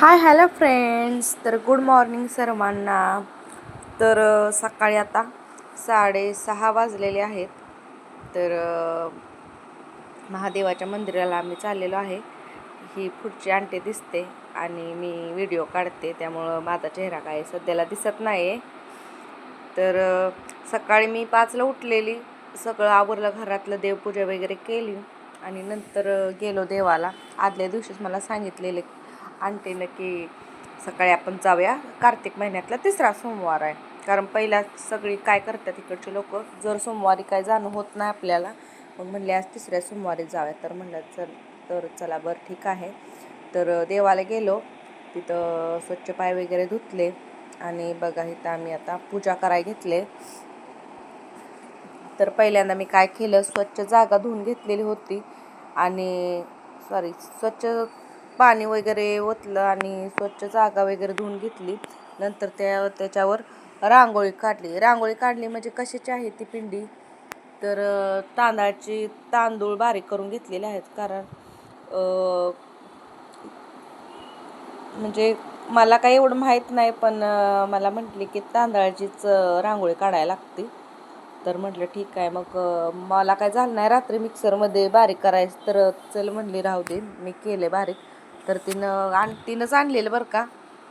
हाय hello friends तर good morning सर्वांना. तर सकाळी आता साडेसहा वाजलेले आहेत. तर महादेवाच्या मंदिराला आम्ही चाललेलो आहे. ही पुढची आंटी दिसते आणि मी व्हिडिओ काढते. त्यामुळं माझा चेहरा काय सध्याला दिसत नाही आहे तर सकाळी मी पाचला उठलेली. सगळं आवरलं घरातलं देवपूजा वगैरे केली. आणि नंतर गेलो देवाला. आदल्या दिवशीच मला सांगितलेले आंटीनं की सकाळी आपण जाऊया. कार्तिक महिन्यातला तिसरा सोमवार आहे. कारण पहिला सगळी काय करतात तिकडचे लोक जर सोमवारी काय जाणं होत नाही आपल्याला मग म्हणले आज तिसऱ्या सोमवारी जाऊया. तर म्हणलं चल तर चला बरं ठीक आहे. तर देवाला गेलो. तिथं स्वच्छ पाय वगैरे धुतले. आणि बघा इथं आम्ही आता पूजा कराय घेतले. तर पहिल्यांदा मी काय केलं स्वच्छ जागा धुवून घेतलेली होती. आणि सॉरी स्वच्छ पाणी वगैरे ओतलं आणि स्वच्छ जागा वगैरे धुवून घेतली. नंतर त्या त्याच्यावर रांगोळी काढली. रांगोळी काढली म्हणजे कशाची आहे ती पिंडी? तर तांदळाची तांदूळ बारीक करून घेतलेले आहेत. कारण म्हणजे मला काही एवढं माहीत नाही पण मला म्हटले की तांदळाचीच रांगोळी काढायला लागते. तर म्हटलं ठीक आहे. मग मला काय झालं नाही रात्री मिक्सरमध्ये बारीक करायचं तर चल म्हणली राहू दे मी केले बारीक. तर तिनं आण तिनंच आणलेलं बरं का.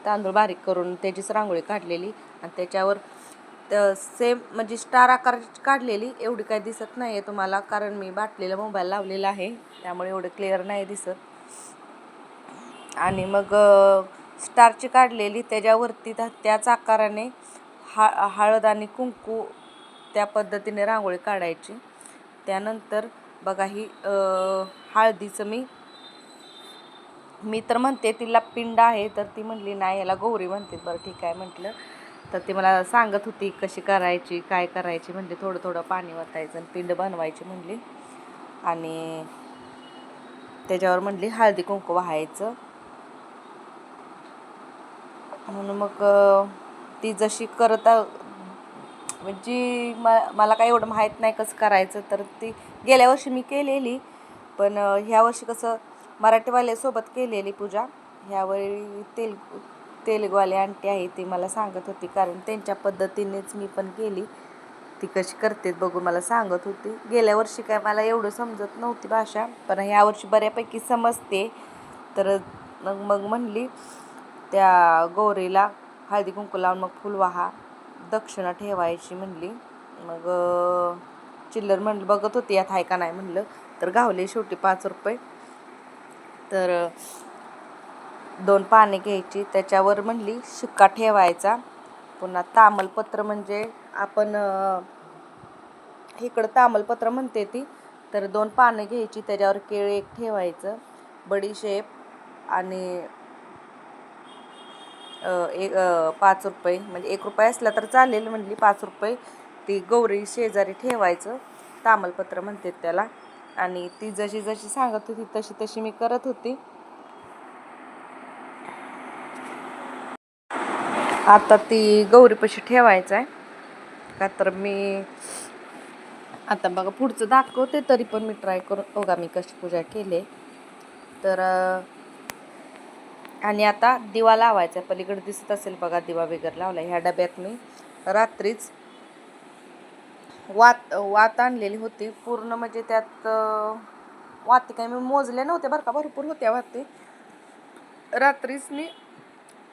तांदूळ बारीक करून त्याचीच रांगोळी काढलेली आणि त्याच्यावर तर सेम म्हणजे स्टार आकाराची काढलेली एवढी काय दिसत नाही आहे तुम्हाला कारण मी बाटलेला मोबाईल लावलेला आहे त्यामुळे एवढं क्लिअर नाही दिसत. आणि मग स्टारची काढलेली त्याच्यावरती त्याच आकाराने हा हळद आणि कुंकू त्या पद्धतीने रांगोळी काढायची. त्यानंतर बघा ही हळदीचं मी मी तर म्हणते तिला पिंड आहे तर ती म्हणली नाही याला गौरी म्हणते बरं ठीक आहे म्हटलं. तर ती मला सांगत होती कशी करायची काय करायची? म्हणली थोडं थोडं पाणी वतायचं आणि पिंड बनवायची म्हणली. आणि त्याच्यावर म्हणली हळदी कुंकू वाहायचं. म्हणून मग ती जशी करत आ- म्हणजे म मला काही एवढं माहीत नाही कसं करायचं तर ती गेल्या वर्षी मी केलेली. पण ह्या वर्षी कसं मराठीवाल्यासोबत केलेली पूजा. ह्यावेळी तेल तेलगवाले आंटी आहे ती मला सांगत होती. कारण त्यांच्या पद्धतीनेच मी पण केली. ती कशी करते बघून मला सांगत होती. गेल्या वर्षी काय मला एवढं समजत नव्हती भाषा. पण ह्या वर्षी बऱ्यापैकी समजते. तर मग मग म्हणली त्या गौरीला हळदी कुंकू लावून मग फुलवाहा दक्षिणा ठेवायची म्हणली. मग चिल्लर म्हणलं बघत होती यात आहे का नाही? म्हणलं. तर गावले शेवटी पाच रुपये. तर दोन पाने घ्यायची. त्याच्यावर म्हणली शिक्का ठेवायचा. पुन्हा तामलपत्र म्हणजे आपण इकडं तामलपत्र म्हणते ती. तर दोन पानं घ्यायची. त्याच्यावर केळ एक ठेवायचं. बडीशेप आणि एक पाच रुपये. म्हणजे एक रुपये असला तर चालेल म्हणली पाच रुपये. ती गौरी शेजारी ठेवायचं. तामलपत्र म्हणते त्याला. आणि ती जशी जशी सांगत होती तशी तशी मी करत होती. आता ती गौरीपाशी ठेवायचं आहे का तर मी आता बघा पुढचं दाखवते तरी पण मी ट्राय करून बघा मी कशी पूजा केली. तर आणि आता दिवा लावायचा. आहे पलीकडे दिसत असेल बघा दिवा वगैरे लावला ह्या डब्यात मी रात्रीच वात वात आणलेली होती. पूर्ण म्हणजे त्यात अ, वाती काही मी मोजले नव्हते बरं का. भरपूर होत्या वाती. रात्रीच मी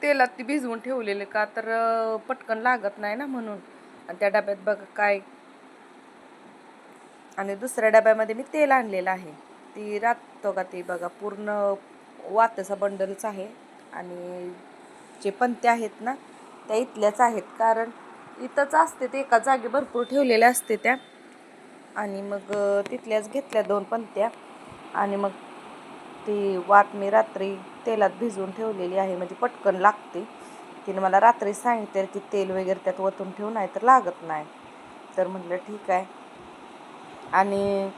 तेलात ती भिजवून ठेवलेले का तर पटकन लागत नाही ना म्हणून. आणि त्या डब्यात बघा काय. आणि दुसऱ्या डब्यामध्ये मी तेल आणलेलं आहे. ती रात का ती बघा पूर्ण वाताचा बंडलच आहे. आणि जे पंत्या आहेत ना त्या इथल्याच आहेत. कारण इथंच असते ते एका जागी भरपूर ठेवलेल्या असते त्या. आणि मग तिथल्याच घेतल्या दोन पणत्या. आणि मग ती वात मी रात्री तेलात भिजवून ठेवलेली आहे म्हणजे पटकन लागते. तिने मला रात्री सांगितलं की तेल वगैरे त्यात ओतून ठेवू नाही तर लागत नाही. तर म्हटलं ठीक आहे. आणि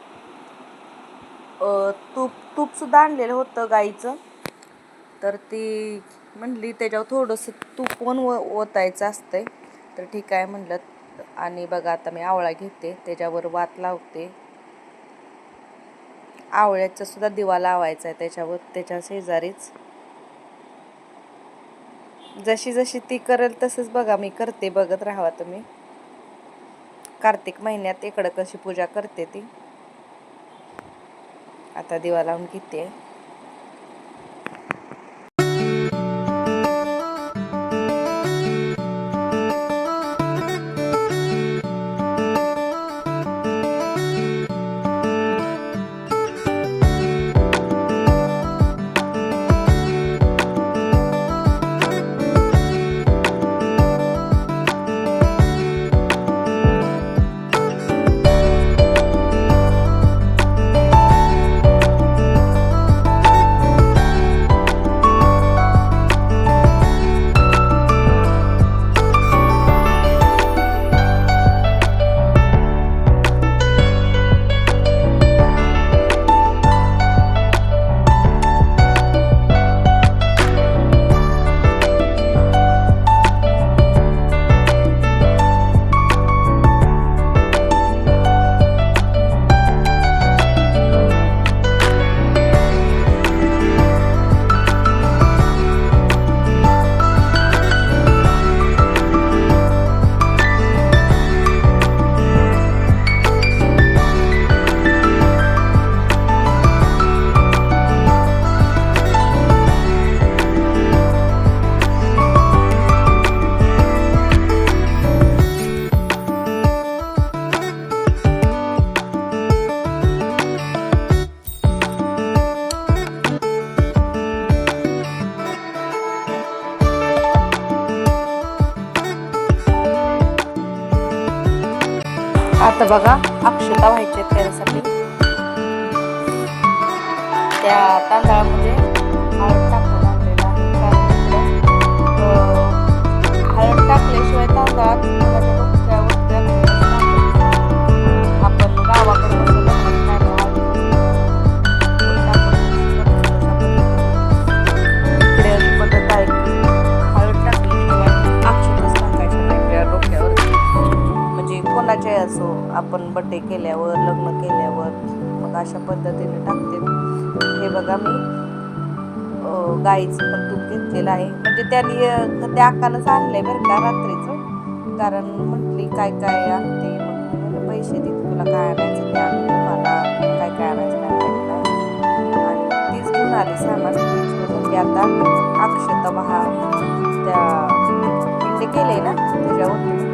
तूप तूपसुद्धा आणलेलं होतं गाईचं. तर ती म्हणली त्याच्यावर थोडंसं तूप पण व ओतायचं असतंय. तर ठीक आहे म्हणलं. आणि बघा आता मी आवळा घेते. त्याच्यावर वात लावते. आवळ्याचा सुद्धा दिवा लावायचा आहे त्याच्यावर त्याच्या शेजारीच. जशी जशी ती करेल तसंच बघा मी करते बघत राहावा तुम्ही. कार्तिक महिन्यात इकडं कशी पूजा करते ती. आता दिवा लावून घेते. आता बघा अक्षता व्हायचे त्यासाठी त्या तांदळामध्ये हळद टाकून आणलेला हळद टाकल्याशिवाय तांदळात पद्धतीने टाकते. हे बघा मी गाईचं पण तूप घेतलेलं आहे. म्हणजे त्यांनी त्या अक्कानंच आणलंय बरं का रात्रीचं. कारण म्हटली काय काय आणते? मग पैसे दे तुला काय आणायचं ते आणलं मला. काय काय आणायचं काय काय आणि तीच घेऊन आली सामान आता अक्षता महा त्या पिंड केले ना त्याच्यावर.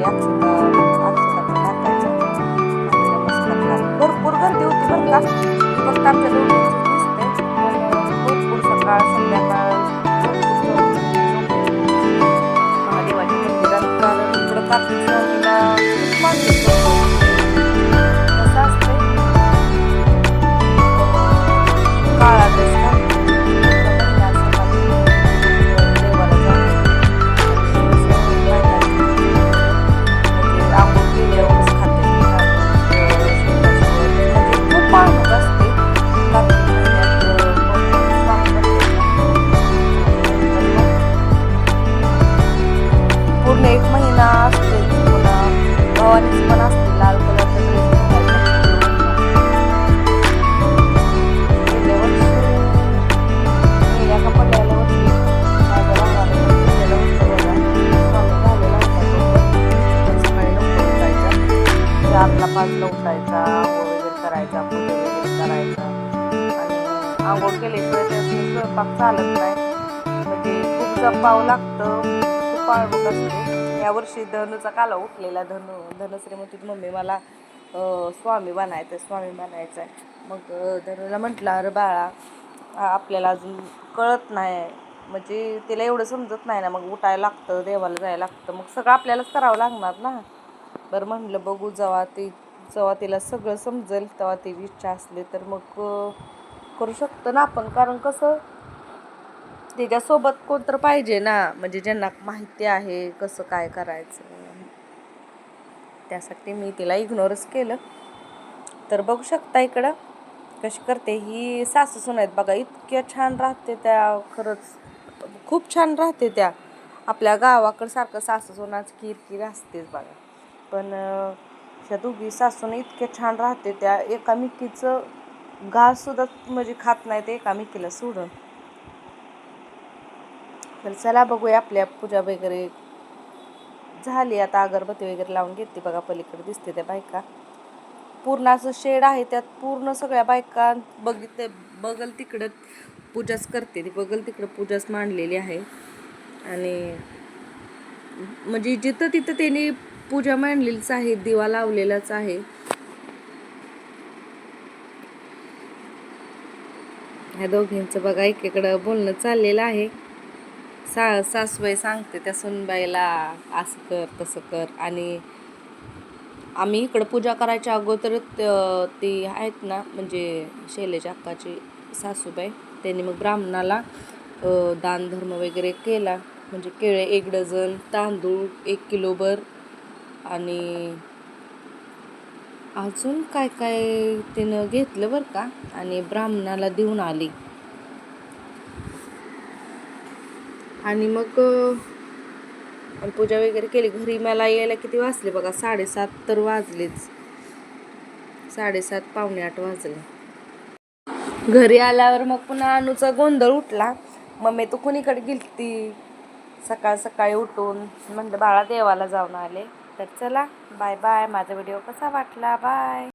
करायचा फोटो एडिट करायचा. आणि आंघोळ केल्याशिवाय स्वयंपाक चालत नाही. म्हणजे खूप जपावं लागतं. खूप पाळवत असते. यावर्षी धनुचा काला उठलेला. धनु धनश्री मम्मी मला स्वामी बनायचं स्वामी बनायचं आहे मग धनुला म्हटलं अरे बाळा आपल्याला अजून कळत नाही. म्हणजे तिला एवढं समजत नाही ना. मग उठायला लागतं देवाला जायला लागतं. मग सगळं आपल्यालाच करावं लागणार ना. बरं म्हणलं बघू जेव्हा ती जेव्हा तिला सगळं समजेल तेव्हा ती इच्छा असली तर मग करू शकतो ना आपण. कारण कसं तिच्यासोबत कोणतर पाहिजे ना. म्हणजे ज्यांना माहिती आहे कसं काय करायचं. त्यासाठी मी तिला इग्नोरच केलं. तर बघू शकता इकडं कशी करते. ही सासू सून आहेत बघा इतक्या छान राहते त्या. खरंच खूप छान राहते त्या. आपल्या गावाकडं सारखं सासू सुनाच किरकिर असतेच बघा. पण त्या दोघी सासून इतक्या छान राहते त्या एकामेकीचं घास सुद्धा म्हणजे खात नाही ते एकामेकीला सोडून. तर चला बघूया आपल्या पूजा वगैरे झाली. आता अगरबत्ती वगैरे लावून घेते बघा पलीकडे दिसते त्या बायका. पूर्ण असं शेड आहे त्यात पूर्ण सगळ्या बायका बघित बगल तिकडं पूजाच करते. ती बगल तिकडं पूजाच मांडलेली आहे. आणि म्हणजे जिथं तिथं त्यांनी पूजा मांडलेलीच आहे दिवा लावलेलाच आहे. ह्या दोघींचं बघा एकीकडं बोलणं चाललेलं आहे. सा सासूबाई सांगते त्या सुनबाईला असं कर तसं कर. आणि आम्ही इकडं पूजा करायच्या अगोदर ती आहेत ना म्हणजे शैलेश अक्काची सासूबाई त्यांनी मग ब्राह्मणाला दानधर्म वगैरे केला. म्हणजे केळे एक डझन तांदूळ एक किलोभर आणि अजून काय काय तिनं घेतलं बरं का? आणि ब्राह्मणाला देऊन आली. आणि मग पूजा वगैरे केली. घरी मला यायला किती वाजले बघा? साडेसात तर वाजलेच. साडेसात पावणे आठ वाजले. घरी आल्यावर मग पुन्हा अनुचा गोंधळ उठला. मम्मी तू कुणीकडे गेलती? सकाळ सकाळी उठून? म्हणलं बाळा देवाला जाऊन आले. तर चला बाय बाय. माझा व्हिडिओ कसा वाटला? बाय.